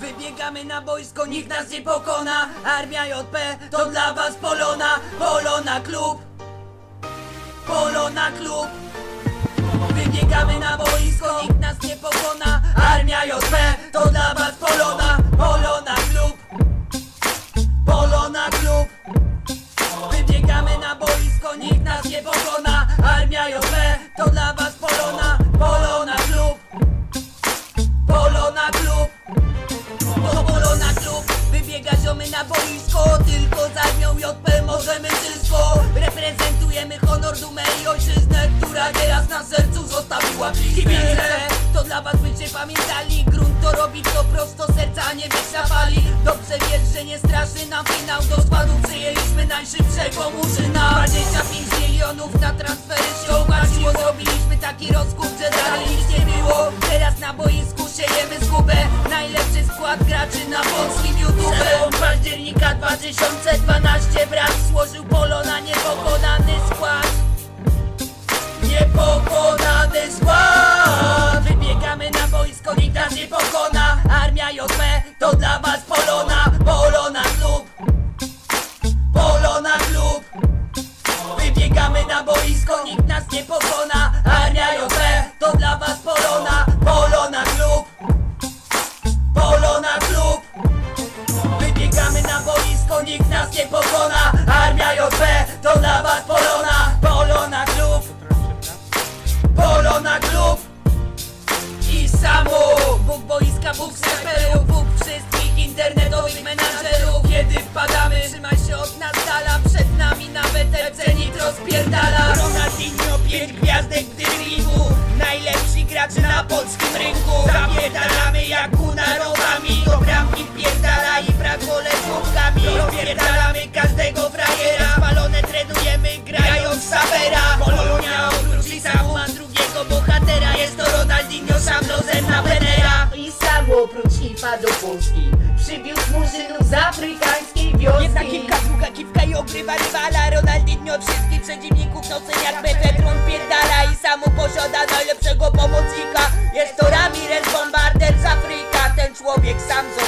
Wybiegamy na boisko, nikt nas nie pokona. Armia JP to dla was Polona. Polona klub. Polona klub. Wybiegamy na boisko, nikt nas nie pokona. Armia JP to dla was Polona ziomy na boisko Tylko z armią JP możemy wszystko. Reprezentujemy honor, dumę i ojczyznę Która teraz na sercu zostawiła kibice To dla was byście pamiętali Grunt to robi to prosto serca, nie wiesz fali Dobrze wiesz, że nie straszy nam finał Do składu przyjęliśmy najszybszego murzyna. 25 milionów na transfery Najlepszy skład graczy na polskim YouTube. Przełom października 2012 Brat złożył polo na niepokonany skład. Niepokonany skład. Wybiegamy na boisko, nikt nas nie pokona. Armia JP to dla nikt nas nie pokona. Armia JP to dla was Polona. Polona klub. Polona klub. I samo Bóg boiska, Bóg snajperów Bóg wszystkich internetowych menadżerów. Kiedy wpadamy, trzymaj się od nas dala. Przed nami nawet FC Nitro spierdala. Ronaldinho, pięć gwiazdek w Najlepsi gracze na polskim rynku hipa do Polski Przywiózł murzynów z afrykańskiej wioski. Jedna kilka, druga kiwka i ogrywa rywala Ronaldinho wszystkich przeciwników nocem jak Metatron pierdala. I samo posiada najlepszego pomocnika. Jest to Ramirez Bombarder z Afryka. Ten człowiek sam z